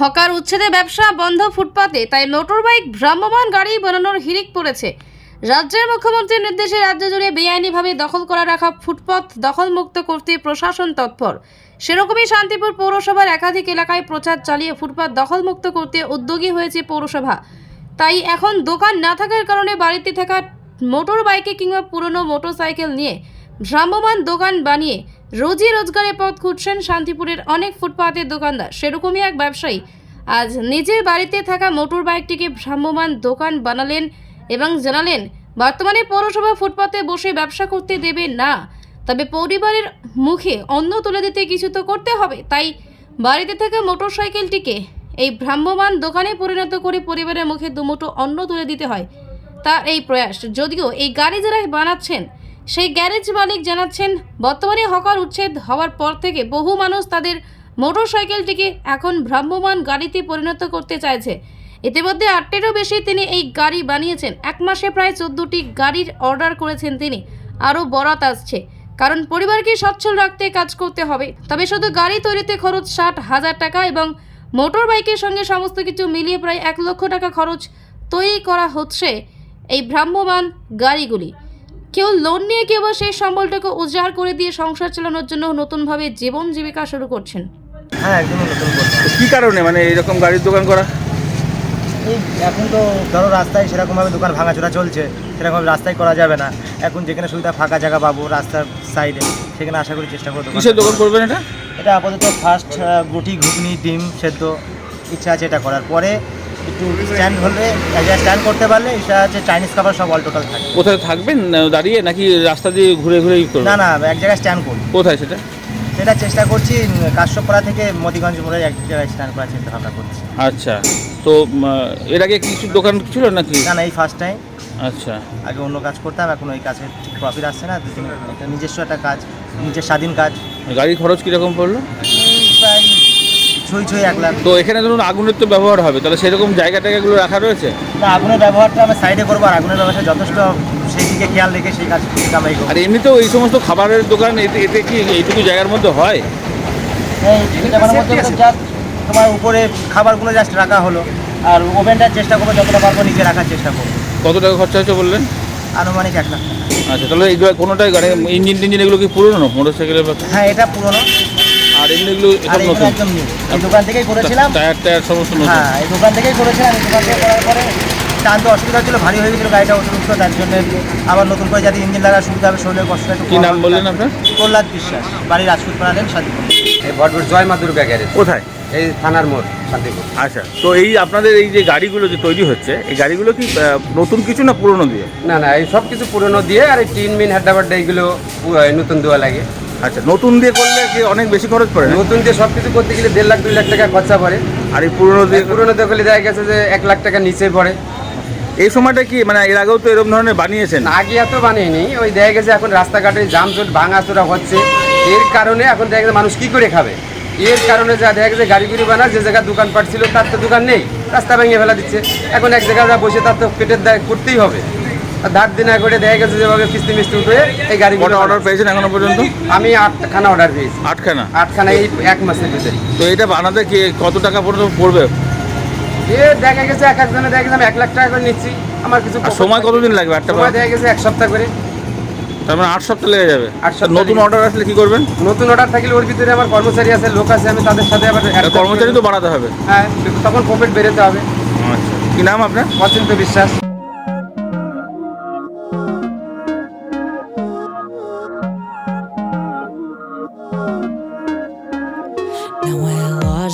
Hawker উচ্ছেদে ব্যবসা বন্ধ ফুটপাতে, তাই মোটর বাইক ভ্রাম্যমাণ গাড়ি বানানোর হিড়িক পড়েছে। রাজ্যের মুখ্যমন্ত্রীর নির্দেশে রাজ্য জুড়ে বেআইনিভাবে দখল করা রাখা ফুটপাত দখলমুক্ত করতে প্রশাসন তৎপর। সেরকমই শান্তিপুর পৌরসভার একাধিক এলাকায় প্রচার চালিয়ে ফুটপাত দখলমুক্ত করতে উদ্যোগী হয়েছে পৌরসভা। তাই এখন দোকান না থাকার কারণে বাড়িতে থাকা মোটর বাইকে কিংবা পুরনো মোটরসাইকেল নিয়ে ভ্রাম্যমান দোকান বানিয়ে রোজি রোজগারের পথ খুঁজছেন শান্তিপুরের অনেক ফুটপাতের দোকানদার। সেরকমই এক ব্যবসায়ী। আজ নিজের বাড়িতে থাকা মোটর বাইকটিকে ভ্রাম্যমাণ দোকান বানালেন এবং জানালেন, বর্তমানে পৌরসভা ফুটপাতে বসে ব্যবসা করতে দেবে না। তবে পরিবারের মুখে অন্ন তুলে দিতে কিছু তো করতে হবে। তাই বাড়িতে থাকা মোটর সাইকেলটিকে এই ভ্রাম্যমান দোকানে পরিণত করে পরিবারের মুখে দুমুঠো অন্ন তুলে দিতে হয়। তার এই প্রয়াস। যদিও এই গাড়ি যারা বানাচ্ছেন সেই গ্যারেজ মালিক জানাচ্ছেন, বর্তমানে হকার উচ্ছেদ হওয়ার পর থেকে বহু মানুষ তাদের মোটর সাইকেলটিকে এখন ভ্রাম্যমান গাড়িতে পরিণত করতে চাইছে। ইতিমধ্যে আটটিরও বেশি তিনি এই গাড়ি বানিয়েছেন। এক মাসে প্রায় চোদ্দোটি গাড়ির অর্ডার করেছেন তিনি। আরও বরাত আসছে। কারণ পরিবারকে সচ্ছল রাখতে কাজ করতে হবে। তবে শুধু গাড়ি তৈরিতে খরচ ষাট হাজার টাকা এবং মোটর বাইকের সঙ্গে সমস্ত কিছু মিলিয়ে প্রায় এক লক্ষ টাকা খরচ তৈরি করা হচ্ছে এই ভ্রাম্যমান গাড়িগুলি। কেউ লোন নিয়ে কেউ বা সেই সম্বলটাকে উজাড় করে দিয়ে সংসার চালানোর জন্য নতুনভাবে জীবন জীবিকা শুরু করছেন। হ্যাঁ একদমই নতুন করছে। কি কারণে? মানে এরকম গাড়ির দোকান করা? এই এখন তো ধরো রাস্তায় সেরকমভাবে দোকান ভাঙাচোরা চলছে সেরকমভাবে রাস্তায় করা যাবে না। এখন যেখানে সুবিধা ফাঁকা জায়গা পাবো রাস্তার সাইডে সেখানে আশা করি চেষ্টা করব কিসের দোকান করবেন এটা? এটা আপাতত ফার্স্ট গুটি ঘুগনি ডিম সেদ্ধ ইচ্ছা আছে এটা করার। পরে একটু স্ট্যান্ড হলে এক জায়গায় স্ট্যান্ড করতে পারলে এটা হচ্ছে চাইনিজ খাবার সব অল টোটাল থাকে কোথায় থাকবেন? দাঁড়িয়ে? নাকি রাস্তা দিয়ে ঘুরে ঘুরে না না এক জায়গায় স্ট্যান্ড করব কোথায় সেটা? সেটা চেষ্টা করছি উম, থেকে মতিগঞ্জ মোড়ে এক জায়গায় স্ট্যান্ড করার চিন্তা ভাবনা করছি। আচ্ছা। তো এর আগে কিছু দোকান ছিল নাকি? না না এই ফার্স্ট টাইম আচ্ছা। আগে অন্য কাজ করতাম এখন ওই কাজে প্রফিট আসছে না নিজস্ব একটা কাজ নিজের স্বাধীন কাজ। গাড়ির খরচ কীরকম পড়ল? ছুঁই ছুঁই এক লাখ। তো এখানে ধরুন আগুনের তো ব্যবহার হবে তাহলে সেরকম জায়গা টায়গাগুলো রাখা রয়েছে? না আগুনের ব্যবহারটা আমি সাইডে করব আর আগুনের ব্যবসা যথেষ্ট সেই দিকে খেয়াল রেখে সেই কাজ কামাই করব আর এমনিতেও এই সমস্ত খাবারের দোকান এতে এতে কি এইটুকু জায়গার মধ্যে হয়? এই জায়গার মধ্যে যা তোমার উপরে খাবারগুলো জাস্ট রাখা হলো। আর ওভেনটার চেষ্টা করব যতটা পারব নিজে রাখার চেষ্টা করব। কত টাকা খরচা হয়েছে বললেন? আনুমানিক এক লাখ টাকা। আচ্ছা তাহলে এইগুলো কোনোটাই গাড়ি ইঞ্জিন টিঞ্জিন এগুলো কি পুরনো? মোটর সাইকেলের হ্যাঁ এটা পুরনো। আর এমনি আর এগুলো নতুন। একদম নিউ এই দোকান থেকেই করেছিলাম। টায়ার টায়ার সমস্ত নতুন। হ্যাঁ এই দোকান থেকেই করেছিলাম। এই দোকান থেকে করার পরে টানতে অসুবিধা ছিল ভারী হয়ে গেছিল গাড়িটা অতিরিক্ত তার জন্য আবার নতুন করে যাতে ইঞ্জিন লাগার সুবিধা হবে শরীরের কষ্টটা কি নাম বললেন আপনার? প্রহ্লাদ বিশ্বাস বাড়ি রাজপুত পাড়ালেন শান্তিপুর। এই ভটভট জয় মা দুর্গা গ্যারেজ। কোথায়? এই থানার মোড় শান্তিপুর। আচ্ছা তো এই আপনাদের এই যে গাড়িগুলো যে তৈরি হচ্ছে এই গাড়িগুলো কি নতুন কিছু না পুরনো দিয়ে? না না এই সব কিছু পুরনো দিয়ে আর এই টিন মিন হেড্ডা বাড্ডা এইগুলো নতুন দেওয়া লাগে। আচ্ছা নতুন দিয়ে করলে কি অনেক বেশি খরচ পড়ে? নতুন দিয়ে সব কিছু করতে গেলে দেড় লাখ দুই লাখ টাকা খরচা পড়ে। আর এই পুরনো দিয়ে পুরনো দিয়ে করলে দেখা গেছে যে এক লাখ টাকা নিচে পড়ে। এই সময়টা কি মানে এর আগেও তো এরকম ধরনের বানিয়েছেন? না, আগে এত বানিয়ে ওই দেখা গেছে এখন রাস্তাঘাটে জামজট ভাঙাচোরা হচ্ছে। এর কারণে এখন দেখা গেছে মানুষ কি করে খাবে? এর কারণে যা দেখা গেছে গাড়ি গুড়ি বানা যে জায়গায় দোকানপাট ছিল তার তো দোকান নেই। রাস্তা ভেঙে ফেলা দিচ্ছে। এখন এক জায়গায় যা বসে তার তো পেটের দায় করতেই হবে। ধার দিনা করে দেখা গেছে যেভাবে কিস্তি মিস্তি উঠে এই গাড়ি কটা অর্ডার পেয়েছেন এখনও পর্যন্ত? আমি আটখানা অর্ডার পেয়েছি। আটখানা? আটখানা এই এক মাসের ভিতরে। তো এটা বানাতে কি কত টাকা পর্যন্ত পড়বে? এ দেখা গেছে এক একজনে দেখা গেছে আমি এক লাখ টাকা করে নিচ্ছি। আমার কিছু সময় কতদিন লাগবে একটা সময় দেখা গেছে এক সপ্তাহ করে। তার মানে আট সপ্তাহ লেগে যাবে। আট নতুন অর্ডার আসলে কি করবেন? নতুন অর্ডার থাকলে ওর ভিতরে আমার কর্মচারী আছে লোক আছে আমি তাদের সাথে আবার কর্মচারী তো বাড়াতে হবে। হ্যাঁ তখন প্রফিট বেরোতে হবে। আচ্ছা। কি নাম আপনার? অচিন্ত বিশ্বাস।